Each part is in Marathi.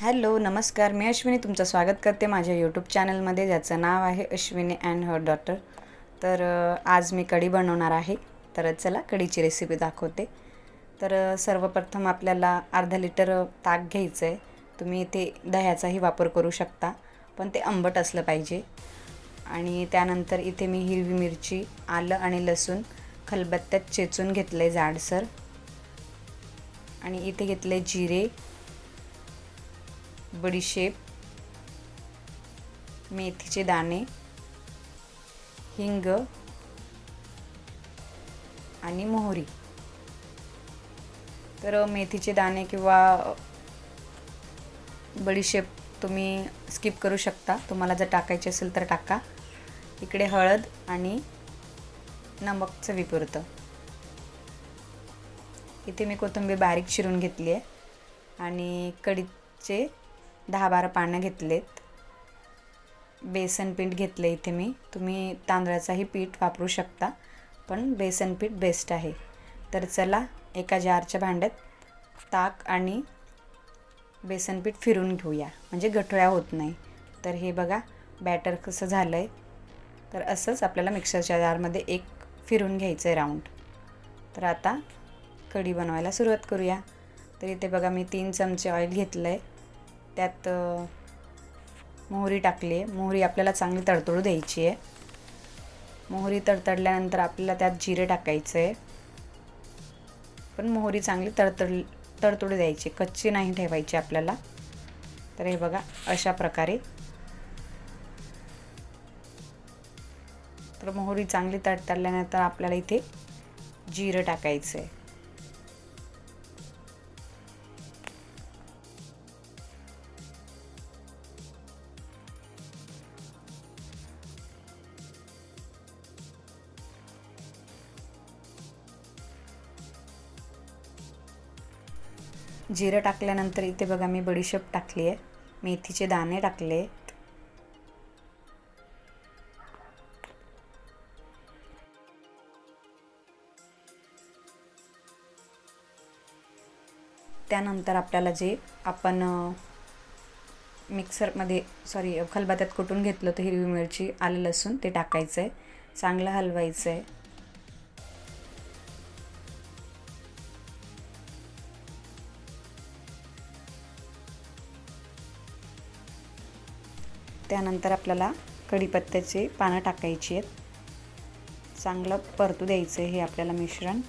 हॅलो नमस्कार. मी अश्विनी तुमचं स्वागत करते माझ्या यूट्यूब चॅनलमध्ये ज्याचं नाव आहे अश्विनी अँड हर डॉटर तर आज मी कढी बनवणार आहे. तर चला कढीची रेसिपी दाखवते. तर सर्वप्रथम आपल्याला अर्धा लिटर ताक घ्यायचं आहे तुम्ही इथे दह्याचाही वापर करू शकता पण ते आंबट असलं पाहिजे. आणि त्यानंतर इथे मी हिरवी मिरची आलं आणि लसूण खलबत्त्यात चेचून घेतलं आहे जाडसर. आणि इथे घेतले जिरे बडीशेप मेथीचे दाणे हिंग आणि मोहरी. तर मेथीचे दाणे किंवा बडीशेप तुम्ही स्किप करू शकता. तुम्हाला जर टाकायची असेल तर टाका. इकडे हळद आणि नमक चवीपुरतं इथे मी कोथिंबीर बारीक चिरून घेतली आहे. आणि कढीचे दहा बारा पानं घेतलेत. बेसन पीठ घेतलं इथे मी. तुम्ही तांदळाचाही पीठ वापरू शकता पण बेसन पीठ बेस्ट आहे. तर चला एका जारच्या भांड्यात ताक आणि बेसन पीठ फिरून घेऊया. म्हणजे गठोळ्या होत नाही. तर हे बघा बॅटर कसं झालं आहे तर असंच आपल्याला मिक्सरच्या जारमध्ये एक फिरून घ्यायचं आहे राऊंड तर आता कढी बनवायला सुरुवात करूया. तर इथे बघा मी तीन चमचे ऑइल घेतलं आहे त्यात मोहरी टाकली. आहे मोहरी आपल्याला चांगली तडतडू द्यायची आहे. मोहरी तडतडल्यानंतर आपल्याला त्यात जिरे टाकायचं आहे. पण मोहरी चांगली तडतड तडतडू द्यायची. कच्ची नाही ठेवायची आपल्याला. तर हे बघा अशा प्रकारे. तर मोहरी चांगली तडतडल्यानंतर आपल्याला इथे जिरं टाकायचं आहे. जिरं टाकल्यानंतर इथे बघा मी बडीशेप टाकली आहे. मेथीचे दाणे टाकले त्यानंतर आपल्याला जे आपण मिक्सरमध्ये सॉरी खलबात्यात कुटून घेतलं होतं हिरवी मिरची आलं लसूण ते टाकायचं आहे चांगलं हलवायचं आहे त्यानंतर आपल्याला कढीपत्त्याचे पानं टाकायची आहेत. चांगलं परतू द्यायचं आहे हे आपल्याला मिश्रण.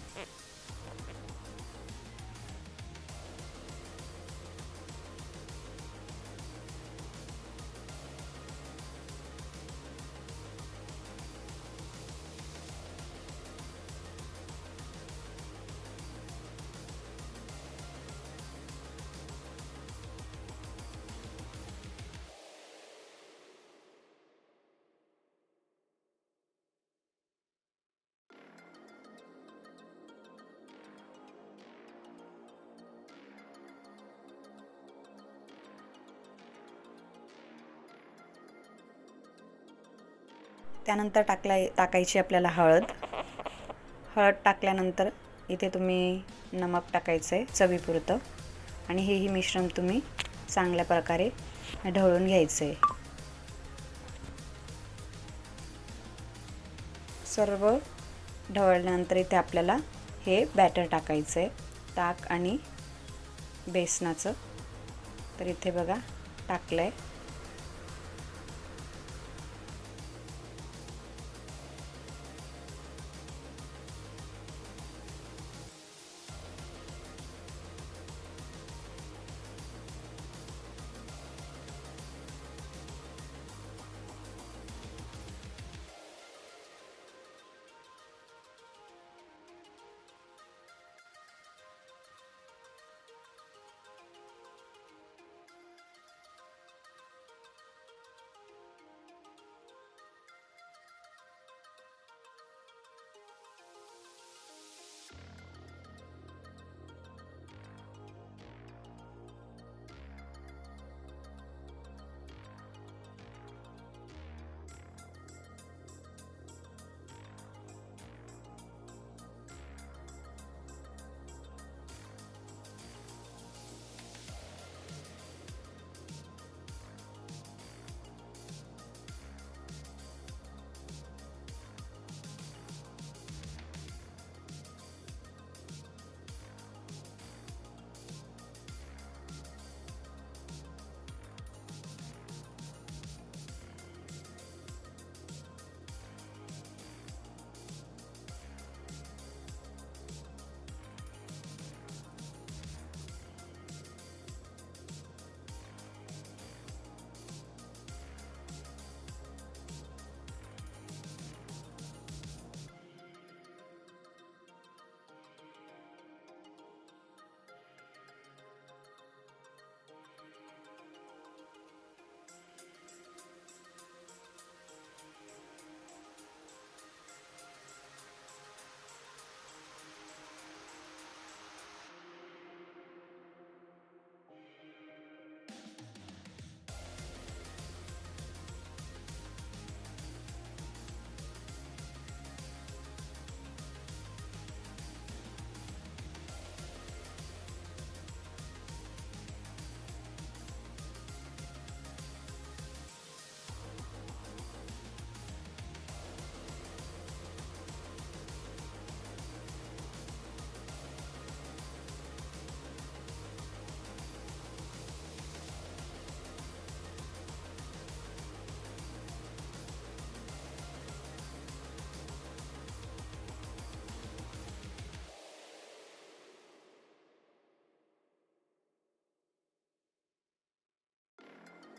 त्यानंतर टाकलाय टाकायची आपल्याला हळद. हळद टाकल्यानंतर इथे तुम्ही नमक टाकायचं आहे चवीपुरतं. आणि हेही मिश्रण तुम्ही चांगल्या प्रकारे ढवळून घ्यायचं आहे सर्व ढवळल्यानंतर इथे आपल्याला हे बॅटर टाकायचं आहे ताक आणि बेसनाचं. तर इथे बघा टाकलं आहे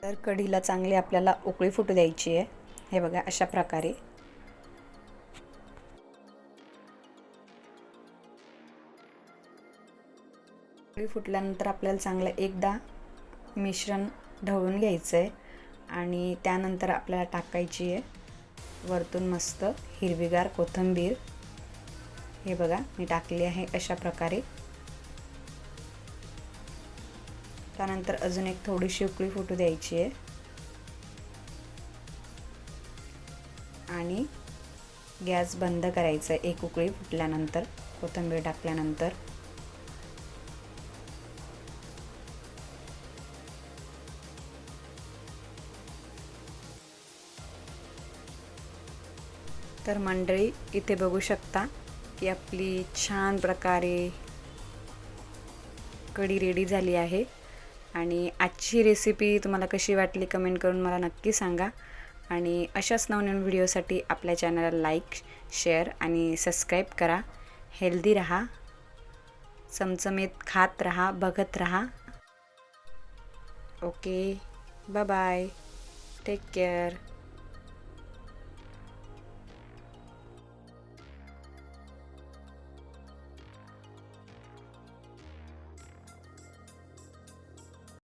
तर कढीला चांगली आपल्याला उकळी फुटू द्यायची आहे. हे बघा अशा प्रकारे. उकळी फुटल्यानंतर आपल्याला चांगलं एकदा मिश्रण ढवळून घ्यायचं आहे आणि त्यानंतर आपल्याला टाकायची आहे वरतून मस्त हिरवीगार कोथिंबीर. हे बघा मी टाकली आहे अशा प्रकारे. त्यानंतर अजून एक थोडीशी उकळी फुटू द्यायची आहे. आणि गॅस बंद करायचा आहे. एक उकळी फुटल्यानंतर कोथिंबीर टाकल्यानंतर. तर मंडळी इथे बघू शकता की आपली छान प्रकारे कढी रेडी झाली आहे. आणि आजची रेसिपी तुम्हाला कशी वाटली कमेंट करून मला नक्की सांगा. आणि अशाच नवनवीन व्हिडिओसाठी आपल्या चॅनलला लाईक शेअर आणि सबस्क्राईब करा. हेल्दी राहा चमचमीत खात राहा बघत राहा. Okay bye bye take care